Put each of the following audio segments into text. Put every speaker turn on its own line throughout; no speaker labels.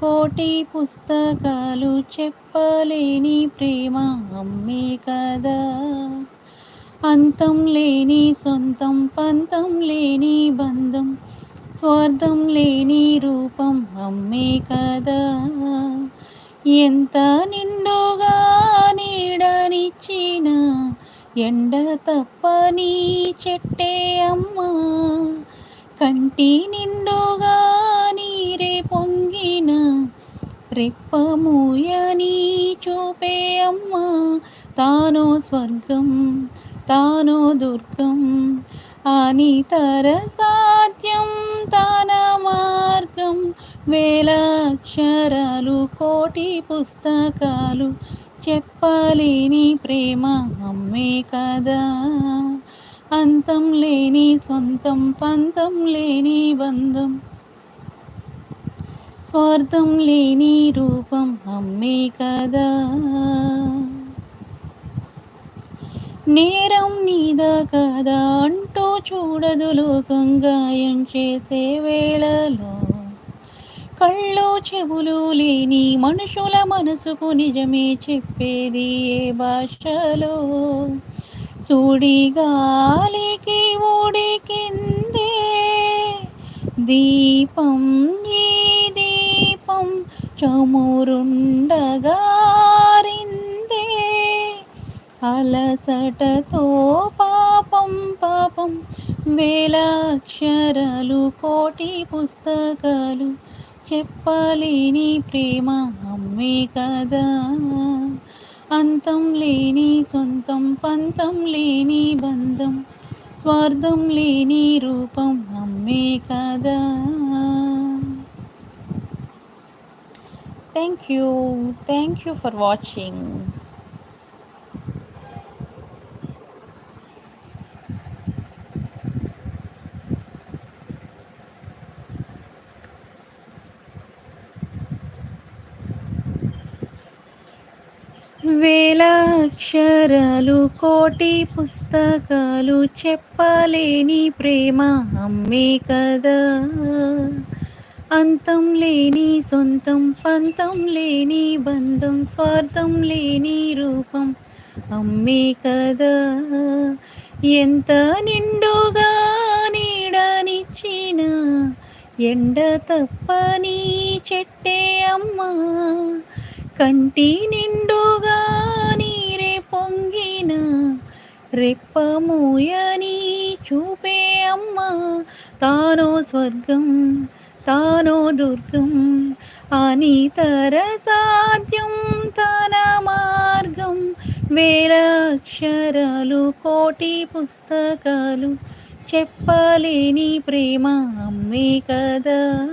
కోటి పుస్తకాలు చెప్పలేని ప్రేమ అమ్మే కదా. అంతం లేని సొంతం పంతం లేని బంధం స్వార్థం లేని రూపం అమ్మే కదా. ఎంత నిండుగా నీడనిచ్చిన ఎండ తప్పని చెట్టే అమ్మా. కంటి నిండుగా రెప్పమూయని చూపే అమ్మా. తానో స్వర్గం తానో దుర్గం. అని తర సాధ్యం తన మార్గం. వేల అక్షరాలు కోటి పుస్తకాలు. చెప్పలేని ప్రేమ అమ్మే కదా. అంతం లేని సొంతం పంతం లేని బంధం. స్వార్థం లేని రూపం అమ్మే కదా. నేరం నీద కదా అంటూ చూడదు లోకం గాయం చేసే వేళలో. కళ్ళు చెవులు లేని మనుషుల మనసుకు నిజమే చెప్పేది ఏ భాషలో? చూడి గాలికి ఊడికిందే దీపం ఈ చమురుండగారిందే అలసటతో పాపం పాపం వేల అక్షరాలు కోటి పుస్తకాలు చెప్పలేని ప్రేమ అమ్మే కదా. అంతం లేని సొంతం పంతం లేని బంధం స్వార్థం లేని రూపం అమ్మే కదా. Thank you thank you for watching వేల అక్షరాలు కోటి పుస్తకాలు చెప్పలేని ప్రేమ అమ్మే కదా. అంతం లేని సొంతం పంతం లేని బంధం స్వార్థం లేని రూపం. అమ్మే కదా ఎంత నిండుగా నీడనిచ్చిన ఎండ తప్పని చెట్టే అమ్మా. కంటి నిండుగా నీరే పొంగిన రెప్పమూయని చూపే అమ్మ. తానో స్వర్గం తానో దుర్గం అనితర సాధ్యం తన మార్గం. వేల అక్షరాలు కోటి పుస్తకాలు చెప్పలేని ప్రేమ అమ్మే కదా.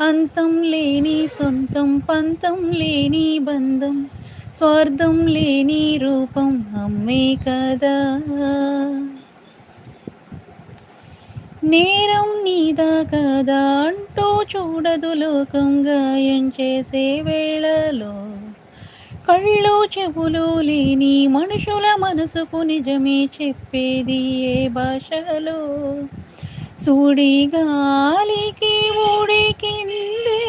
అంతం లేని సొంతం పంతం లేని బంధం స్వార్థం లేని రూపం అమ్మే కదా. నేరం నీదా కదా అంటూ చూడదు లోకం గాయం చేసే వేళలో. కళ్ళు చెవులు లేని మనుషుల మనసుకు నిజమే చెప్పేది ఏ భాషలో? సూడి గాలికి ఊడికిందే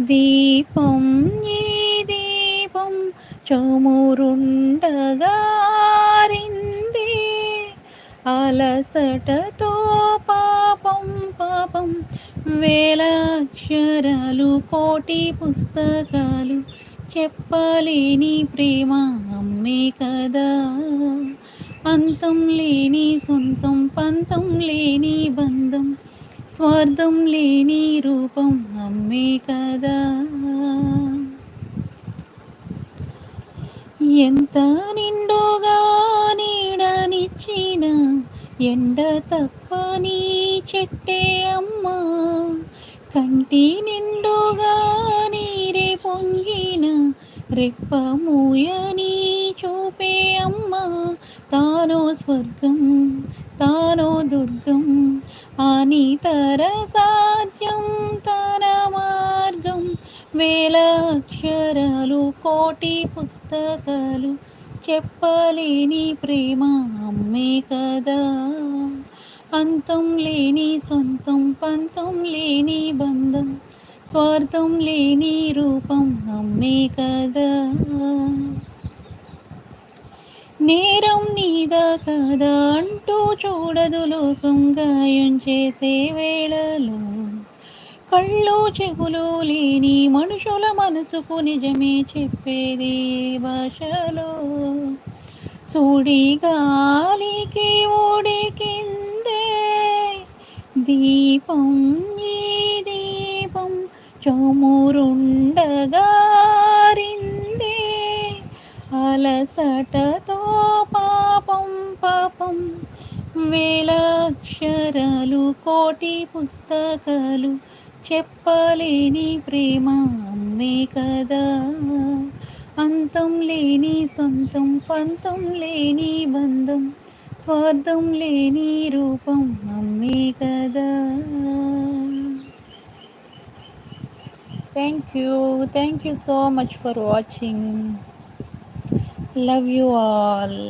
దీపం ఈ దీపం చమురుండగా అలసటతో పాపం పాపం. వేల అక్షరాలు కోటి పుస్తకాలు. చెప్పలేని ప్రేమ అమ్మే కదా. అంతం లేని సొంతం పంతం లేని బంధం. స్వార్థం లేని రూపం అమ్మే కదా. ఎంత నిండోగా నీడనిచ్చిన ఎండ తప్పని చెట్టే అమ్మా. కంటి నిండుగా నీరే పొంగిన రెప్పమూయని చూపే అమ్మ. తానో స్వర్గం తానో దుర్గం అని తర సాధ్యం తన మార్గం. వేల అక్షరాలు కోటి పుస్తకాలు చెప్పలేని ప్రేమ అమ్మే కదా. అంతం లేని సొంతం పంతం లేని బంధం స్వార్థం లేని రూపం అమ్మే కదా. నేరం నీదా కదా అంటూ చూడదు లోకం గాయం చేసే వేళలో? కళ్ళు చెవులు లేని మనుషుల మనసుకు నిజమే చెప్పేది భాషలో. సూడి గాలికి ఊడికిందే దీపం ఈ దీపం చమురుండగారిందే. అలసటతో పాపం పాపం వేల అక్షరాలు కోటి పుస్తకాలు చెప్పలేని ప్రేమ అమ్మే కదా. అంతం లేని సొంతం పంతం లేని బంధం స్వార్థం లేని రూపం అమ్మే కదా. Thank you thank you so much for watching love you all